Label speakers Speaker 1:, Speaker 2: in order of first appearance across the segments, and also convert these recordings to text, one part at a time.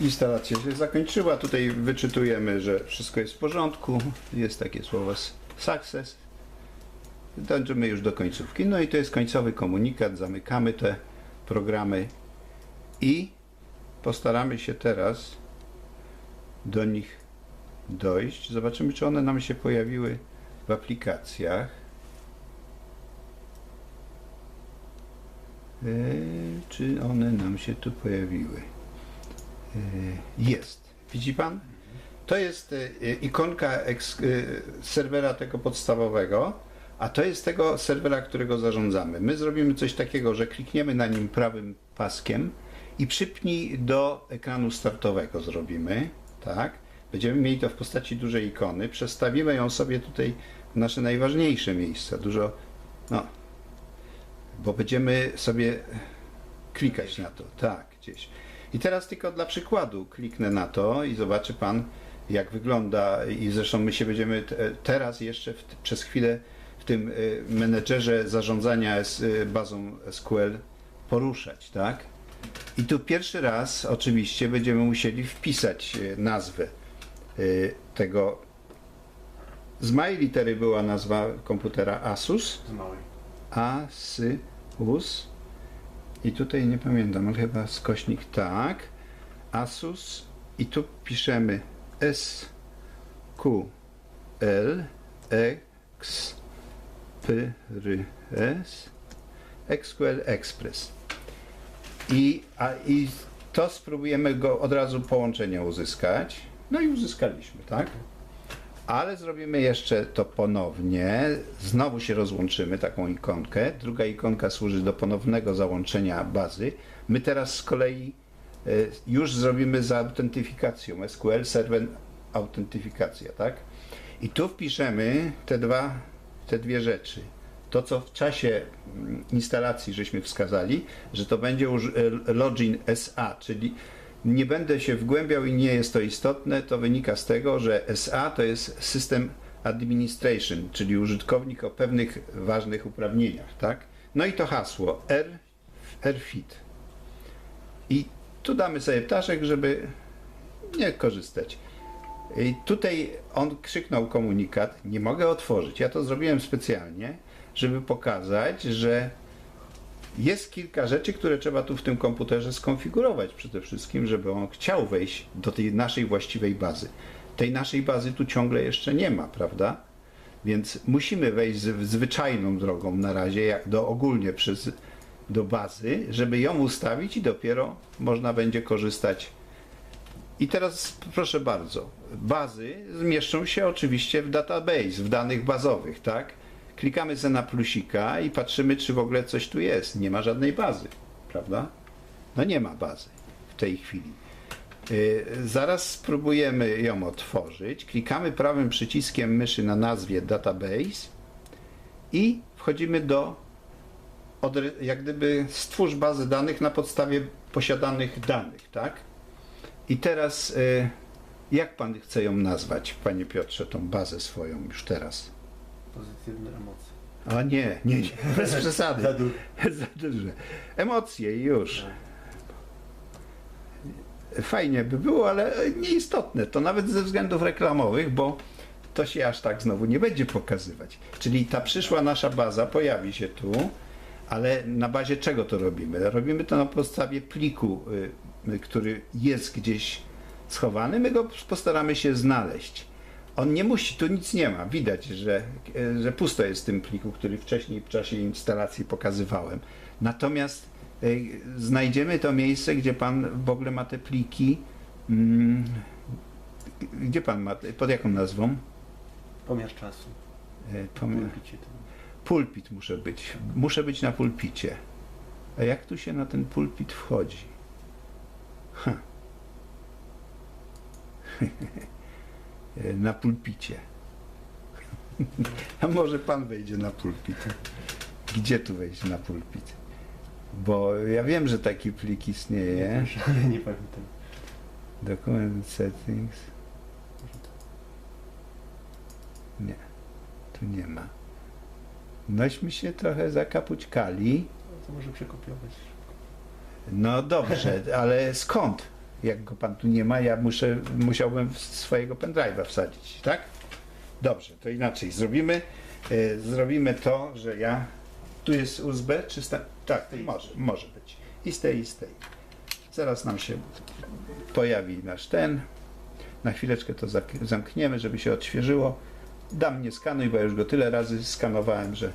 Speaker 1: instalacja się zakończyła. Tutaj wyczytujemy, że wszystko jest w porządku. Jest takie słowo success. Dążymy już do końcówki. No i to jest końcowy komunikat. Zamykamy te programy i postaramy się teraz do nich dojść. Zobaczymy, czy one nam się pojawiły w aplikacjach. Yy, czy one nam się tu pojawiły? Yy, Jest. Widzi pan? To jest yy, ikonka eks- yy, serwera tego podstawowego, a to jest tego serwera, którego zarządzamy. My zrobimy coś takiego, że klikniemy na nim prawym paskiem i przypnij do ekranu startowego zrobimy, tak? Będziemy mieli to w postaci dużej ikony, przestawimy ją sobie tutaj w nasze najważniejsze miejsca, dużo, no, bo będziemy sobie klikać na to, tak, gdzieś. I teraz tylko dla przykładu kliknę na to i zobaczy Pan, jak wygląda i zresztą my się będziemy te- teraz jeszcze w, przez chwilę w tym y, menedżerze zarządzania S, y, bazą SQL poruszać, tak? I tu pierwszy raz oczywiście będziemy musieli wpisać y, nazwę tego. Z małej litery była nazwa komputera Asus.
Speaker 2: Z małej.
Speaker 1: Asus. I tutaj nie pamiętam, ale chyba skośnik tak. Asus. I tu piszemy S Q L X P R S SQL Express. I, a, I to spróbujemy go od razu połączenia uzyskać. No i uzyskaliśmy, tak? Ale zrobimy jeszcze to ponownie. Znowu się rozłączymy, taką ikonkę. Druga ikonka służy do ponownego załączenia bazy. My teraz z kolei e, już zrobimy z autentyfikacją SQL Server autentyfikacja, tak? I tu wpiszemy te dwa, te dwie rzeczy. To, co w czasie mm, instalacji żeśmy wskazali, że to będzie e, login SA, czyli nie będę się wgłębiał i nie jest to istotne, to wynika z tego, że SA to jest System Administration, czyli użytkownik o pewnych ważnych uprawnieniach, tak? No i to hasło R, RFIT. I tu damy sobie ptaszek, żeby nie korzystać. I tutaj on krzyknął komunikat, nie mogę otworzyć. Ja to zrobiłem specjalnie, żeby pokazać, że jest kilka rzeczy, które trzeba tu w tym komputerze skonfigurować przede wszystkim, żeby on chciał wejść do tej naszej właściwej bazy. Tej naszej bazy tu ciągle jeszcze nie ma, prawda? Więc musimy wejść zwyczajną drogą na razie, jak do ogólnie przez, do bazy, żeby ją ustawić i dopiero można będzie korzystać. I teraz proszę bardzo, bazy zmieszczą się oczywiście w database, w danych bazowych, tak? Klikamy sobie na plusika i patrzymy, czy w ogóle coś tu jest. Nie ma żadnej bazy, prawda? No nie ma bazy w tej chwili. Yy, zaraz spróbujemy ją otworzyć. Klikamy prawym przyciskiem myszy na nazwie database i wchodzimy do jak gdyby stwórz bazę danych na podstawie posiadanych danych, tak? I teraz yy, jak pan chce ją nazwać, panie Piotrze, tą bazę swoją już teraz?
Speaker 2: Pozytywne emocje.
Speaker 1: A nie, nie, nie, bez przesady.
Speaker 2: Za dużo.
Speaker 1: Za duże. Emocje już. Fajnie by było, ale nieistotne. To nawet ze względów reklamowych, bo to się aż tak znowu nie będzie pokazywać. Czyli ta przyszła nasza baza pojawi się tu, ale na bazie czego to robimy? Robimy to na podstawie pliku, y, który jest gdzieś schowany. My go postaramy się znaleźć. On nie musi, tu nic nie ma. Widać, że, że pusto jest w tym pliku, który wcześniej w czasie instalacji pokazywałem. Natomiast e, znajdziemy to miejsce, gdzie pan w ogóle ma te pliki. Mm, gdzie pan ma? Pod jaką nazwą?
Speaker 2: Pomiar czasu.
Speaker 1: Pom-
Speaker 2: Pulpicie to.
Speaker 1: Pulpit muszę być. Muszę być na pulpicie. A jak tu się na ten pulpit wchodzi? E, na pulpicie. A może pan wejdzie na pulpit? Gdzie tu wejść na pulpit? Bo ja wiem, że taki plik istnieje.
Speaker 2: Ale nie pamiętam.
Speaker 1: Document settings. Nie, tu nie ma. Nośmy się trochę zakapućkali.
Speaker 2: No to może przekopiować.
Speaker 1: No dobrze, ale skąd? Jak go pan tu nie ma, ja muszę, musiałbym swojego pendrive'a wsadzić, tak? Dobrze, to inaczej. Zrobimy, e, zrobimy to, że ja. Tu jest USB, czy sta... Tak, może, może być. I z tej, i z tej. Zaraz nam się pojawi nasz ten. Na chwileczkę to zamkniemy, żeby się odświeżyło. Dam nie skanuj, bo już go tyle razy skanowałem, że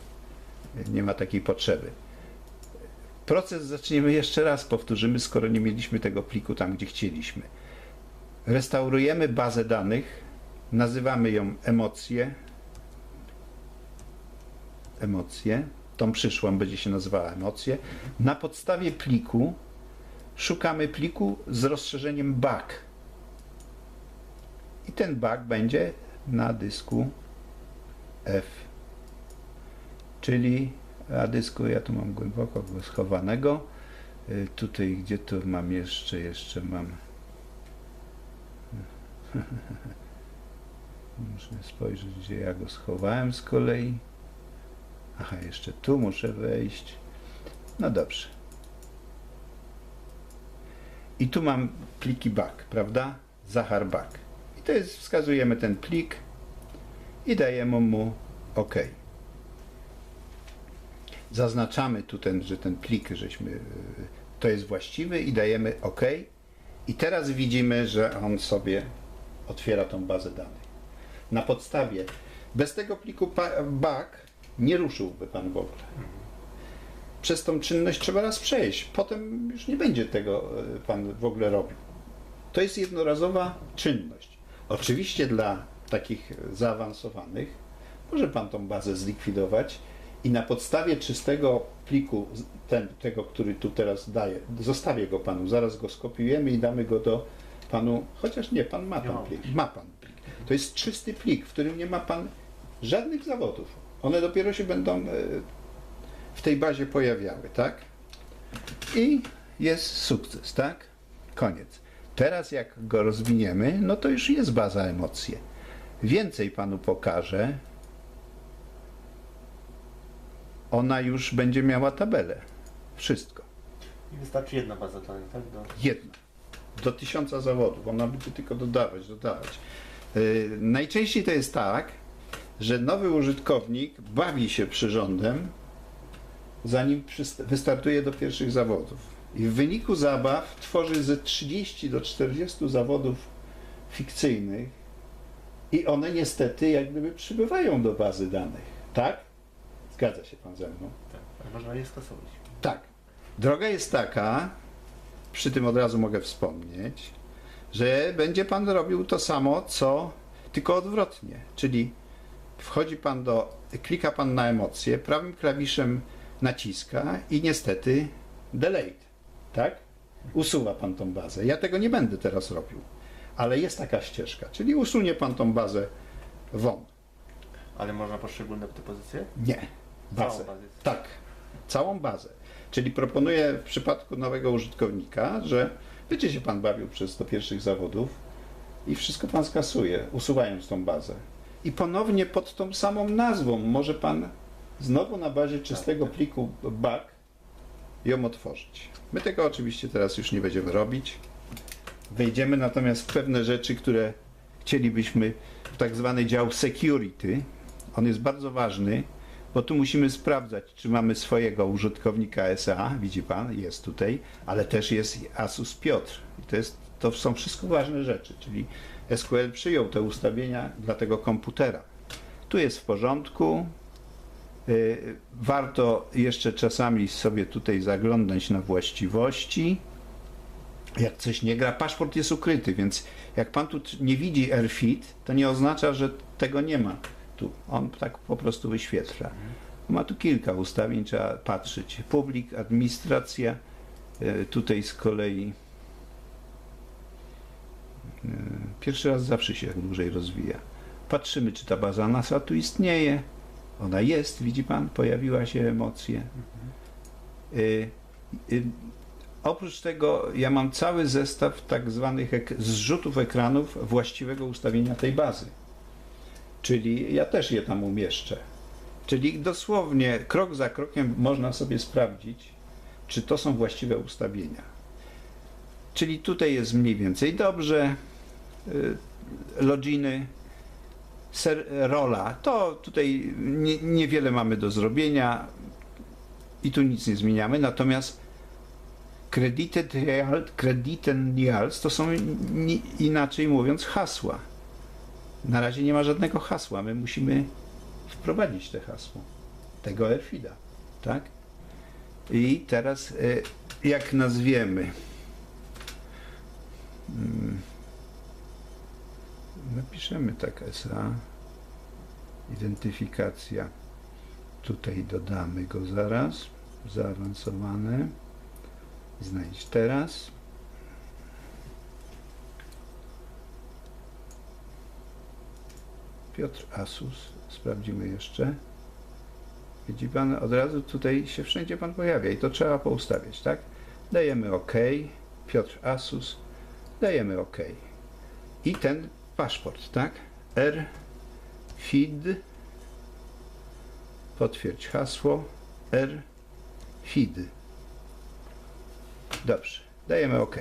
Speaker 1: nie ma takiej potrzeby. Proces zaczniemy jeszcze raz, powtórzymy, skoro nie mieliśmy tego pliku tam, gdzie chcieliśmy. Restaurujemy bazę danych, nazywamy ją emocje. Emocje. Tą przyszłą będzie się nazywała emocje. Na podstawie pliku szukamy pliku z rozszerzeniem BAC. I ten BAC będzie na dysku F. Czyli na dysku, ja tu mam głęboko go schowanego. Y, Tutaj, gdzie tu mam jeszcze, jeszcze mam. Muszę spojrzeć, gdzie ja go schowałem z kolei. Aha, jeszcze tu muszę wejść. No dobrze. I tu mam pliki BAC, prawda? Zachar BAC. I to jest, wskazujemy ten plik i dajemy mu OK. Zaznaczamy tu ten, że ten plik, żeśmy, y, to jest właściwy i dajemy OK. I teraz widzimy, że on sobie otwiera tą bazę danych. Na podstawie, bez tego pliku pa- BAC nie ruszyłby Pan w ogóle. Przez tą czynność trzeba raz przejść. Potem już nie będzie tego y, Pan w ogóle robił. To jest jednorazowa czynność. Oczywiście dla takich zaawansowanych może Pan tą bazę zlikwidować i na podstawie czystego pliku, ten, tego, który tu teraz daję, zostawię go Panu, zaraz go skopiujemy i damy go do Panu, chociaż nie, Pan ma
Speaker 2: mam.
Speaker 1: plik, ma Pan plik. To jest czysty plik, w którym nie ma Pan żadnych zawodów. One dopiero się będą e, w tej bazie pojawiały, tak? I jest sukces, tak? Koniec. Teraz jak go rozwiniemy, no to już jest baza emocje. Więcej panu pokażę. Ona już będzie miała tabelę. Wszystko.
Speaker 2: I wystarczy jedna baza danych, tak? Do...
Speaker 1: Jedna. Do tysiąca zawodów. Ona będzie tylko dodawać, dodawać. Yy, najczęściej to jest tak, że nowy użytkownik bawi się przyrządem, zanim wystartuje do pierwszych zawodów. I w wyniku zabaw tworzy ze 30 do 40 zawodów fikcyjnych i one niestety jak gdyby przybywają do bazy danych. Tak? Zgadza się pan ze mną?
Speaker 2: Tak, ale można je stosować.
Speaker 1: Tak. Droga jest taka, przy tym od razu mogę wspomnieć, że będzie pan robił to samo, co tylko odwrotnie. Czyli wchodzi pan do, klika pan na emocje, prawym klawiszem naciska i niestety delete. Tak? Usuwa pan tą bazę. Ja tego nie będę teraz robił, ale jest taka ścieżka, czyli usunie pan tą bazę won.
Speaker 2: Ale można poszczególne te pozycje?
Speaker 1: Nie. Bazę.
Speaker 2: Całą bazę.
Speaker 1: Tak, całą bazę. Czyli proponuję w przypadku nowego użytkownika, że będzie się pan bawił przez do pierwszych zawodów i wszystko pan skasuje, usuwając tą bazę. I ponownie pod tą samą nazwą może pan znowu na bazie czystego pliku BAC ją otworzyć. My tego oczywiście teraz już nie będziemy robić. Wejdziemy natomiast w pewne rzeczy, które chcielibyśmy w tak zwany dział security. On jest bardzo ważny, bo tu musimy sprawdzać, czy mamy swojego użytkownika SA, widzi pan, jest tutaj, ale też jest Asus Piotr. I to, jest, to są wszystko ważne rzeczy, czyli SQL przyjął te ustawienia dla tego komputera. Tu jest w porządku. Y, Warto jeszcze czasami sobie tutaj zaglądać na właściwości. Jak coś nie gra, paszport jest ukryty, więc jak pan tu nie widzi AirFit, to nie oznacza, że tego nie ma. Tu on tak po prostu wyświetla. Ma tu kilka ustawień, trzeba patrzeć. Publik, administracja, e, tutaj z kolei e, pierwszy raz zawsze się dłużej rozwija. Patrzymy, czy ta baza NASA tu istnieje. Ona jest, widzi pan, pojawiła się emocje. Y, y, Oprócz tego ja mam cały zestaw tak zwanych zrzutów ekranów właściwego ustawienia tej bazy. Czyli ja też je tam umieszczę. Czyli dosłownie krok za krokiem można sobie sprawdzić, czy to są właściwe ustawienia. Czyli tutaj jest mniej więcej dobrze. Y, Loginy, ser, rola, to tutaj nie, niewiele mamy do zrobienia i tu nic nie zmieniamy. Natomiast credentials to są inaczej mówiąc hasła. Na razie nie ma żadnego hasła. My musimy wprowadzić te hasło tego Airfida, tak? I teraz y, jak nazwiemy? Mm. Napiszemy tak SA. Identyfikacja. Tutaj dodamy go zaraz. Zaawansowane. Znajdź teraz. Piotr Asus. Sprawdzimy jeszcze. Widzi Pan, od razu tutaj się wszędzie Pan pojawia i to trzeba poustawiać, tak? Dajemy OK. Piotr Asus. Dajemy OK. I ten paszport, tak? R FID potwierdź hasło R FID dobrze, dajemy OK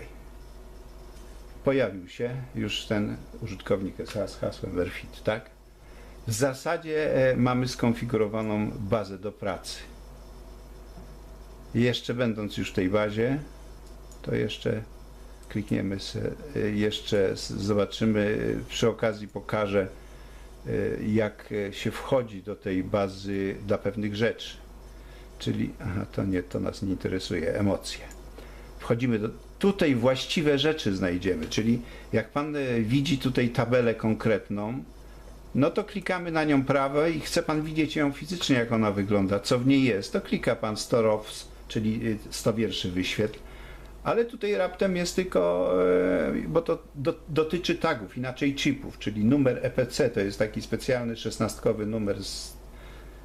Speaker 1: pojawił się już ten użytkownik z hasłem RFID, tak? W zasadzie e, mamy skonfigurowaną bazę do pracy. Jeszcze będąc już w tej bazie to jeszcze klikniemy se, jeszcze zobaczymy y, przy okazji pokażę y, jak się wchodzi do tej bazy dla pewnych rzeczy. Czyli aha to nie to nas nie interesuje emocje. Wchodzimy do tutaj właściwe rzeczy znajdziemy czyli jak pan widzi tutaj tabelę konkretną no to klikamy na nią prawo i chce pan widzieć ją fizycznie jak ona wygląda. Co w niej jest to klika pan 100 ROWS czyli y, 100 wierszy wyświetl. Ale tutaj raptem jest tylko, e, bo to do, dotyczy tagów, inaczej chipów, czyli numer EPC to jest taki specjalny szesnastkowy numer z,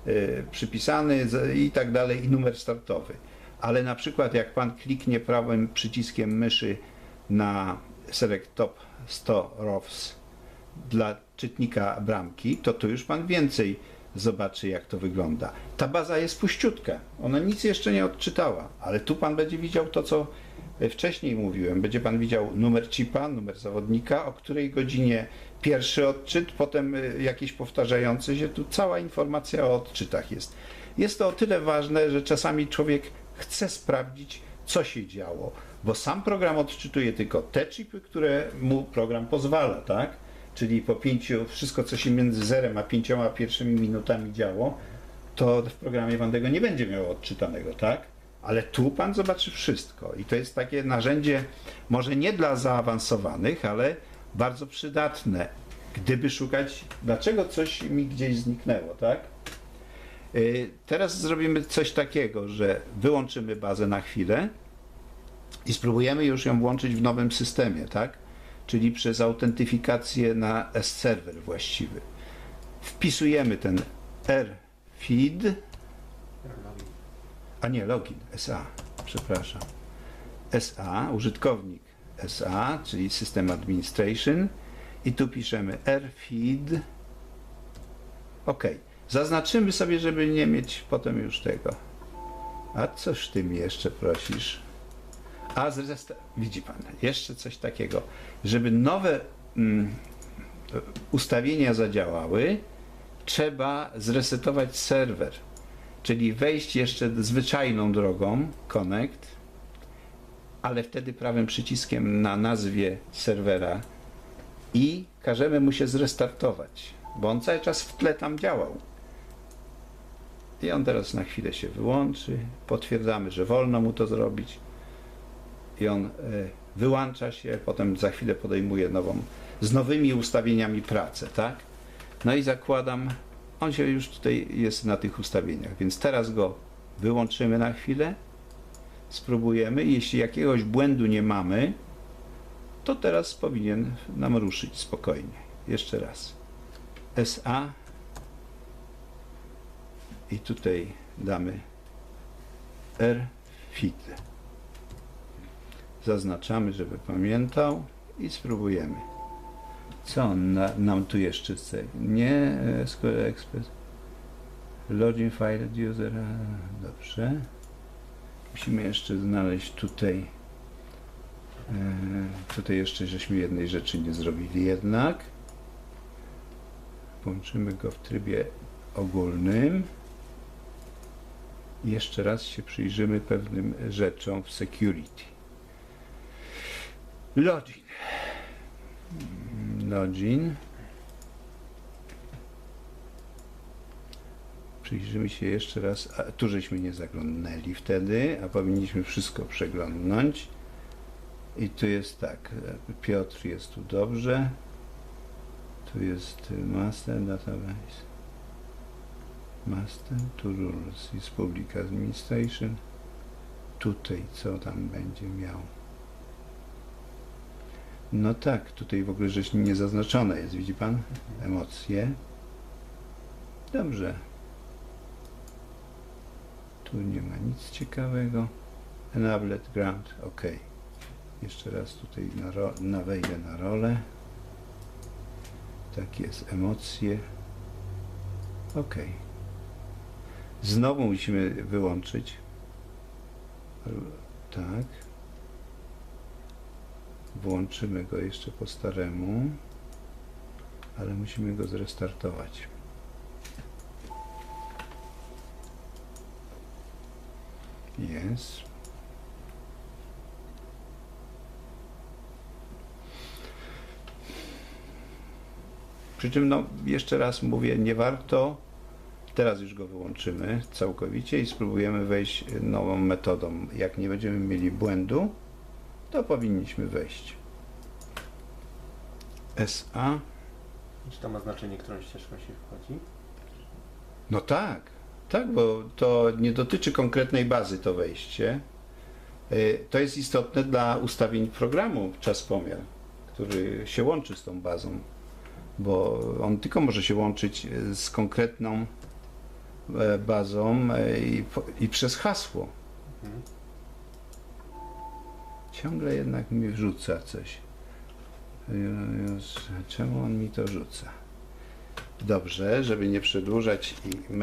Speaker 1: e, przypisany z, i tak dalej, i numer startowy. Ale na przykład jak pan kliknie prawym przyciskiem myszy na Select Top 100 ROWS dla czytnika bramki, to tu już pan więcej zobaczy, jak to wygląda. Ta baza jest puściutka, ona nic jeszcze nie odczytała, ale tu pan będzie widział to, co wcześniej mówiłem. Będzie pan widział numer chipa, numer zawodnika, o której godzinie pierwszy odczyt, potem y, jakiś powtarzający się. Tu cała informacja o odczytach jest. Jest to o tyle ważne, że czasami człowiek chce sprawdzić, co się działo, bo sam program odczytuje tylko te chipy, które mu program pozwala, tak? Czyli po pięciu, wszystko co się między zerem a pięcioma pierwszymi minutami działo, to w programie pan tego nie będzie miał odczytanego, tak? Ale tu pan zobaczy wszystko i to jest takie narzędzie może nie dla zaawansowanych, ale bardzo przydatne, gdyby szukać, dlaczego coś mi gdzieś zniknęło, tak? Y, Teraz zrobimy coś takiego, że wyłączymy bazę na chwilę i spróbujemy już ją włączyć w nowym systemie, tak? Czyli przez autentyfikację na S-server właściwy. Wpisujemy ten rfeed, a nie login, SA, przepraszam. SA, użytkownik SA, czyli System Administration i tu piszemy rfeed. OK. Zaznaczymy sobie, żeby nie mieć potem już tego. A coś ty mi jeszcze prosisz? A zresztą, widzi pan, jeszcze coś takiego, żeby nowe mm, ustawienia zadziałały, trzeba zresetować serwer, czyli wejść jeszcze zwyczajną drogą, connect, ale wtedy prawym przyciskiem na nazwie serwera i każemy mu się zrestartować, bo on cały czas w tle tam działał. I on teraz na chwilę się wyłączy, potwierdzamy, że wolno mu to zrobić i on e, wyłącza się, potem za chwilę podejmuje nową, z nowymi ustawieniami pracę, tak? No i zakładam, on się już tutaj jest na tych ustawieniach, więc teraz go wyłączymy na chwilę, spróbujemy jeśli jakiegoś błędu nie mamy, to teraz powinien nam ruszyć spokojnie. Jeszcze raz. SA i tutaj damy RFID. Zaznaczamy, żeby pamiętał i spróbujemy. Co on na, nam tu jeszcze chce? Nie e, SQL Express. Login file user. Dobrze. Musimy jeszcze znaleźć tutaj E, Tutaj jeszcze żeśmy jednej rzeczy nie zrobili jednak. Włączymy go w trybie ogólnym. Jeszcze raz się przyjrzymy pewnym rzeczom w security. Login. Login. Przyjrzymy się jeszcze raz. A, tu żeśmy nie zaglądnęli wtedy, a powinniśmy wszystko przeglądnąć. I tu jest tak. Piotr jest tu dobrze. Tu jest master database. Master to rules is public administration. Tutaj co tam będzie miał? No tak, tutaj w ogóle rzecz nie zaznaczona jest, widzi pan? Emocje. Dobrze. Tu nie ma nic ciekawego. Enabled ground, ok. Jeszcze raz tutaj na wejdę na rolę. Tak jest, emocje. Ok. Znowu musimy wyłączyć. Tak. Włączymy go jeszcze po staremu, ale musimy go zrestartować. Jest. Przy czym, no, jeszcze raz mówię, nie warto. Teraz już go wyłączymy całkowicie i spróbujemy wejść nową metodą. Jak nie będziemy mieli błędu, to powinniśmy wejść. SA.
Speaker 2: Czy to ma znaczenie, którą ścieżką się wchodzi?
Speaker 1: No tak, tak, bo to nie dotyczy konkretnej bazy to wejście. Y, To jest istotne dla ustawień programu czas pomiar, który się łączy z tą bazą, bo on tylko może się łączyć y, z konkretną e, bazą e, i, i przez hasło.
Speaker 2: Mhm.
Speaker 1: Ciągle jednak mi wrzuca coś. Czemu on mi to rzuca? Dobrze, żeby nie przedłużać i.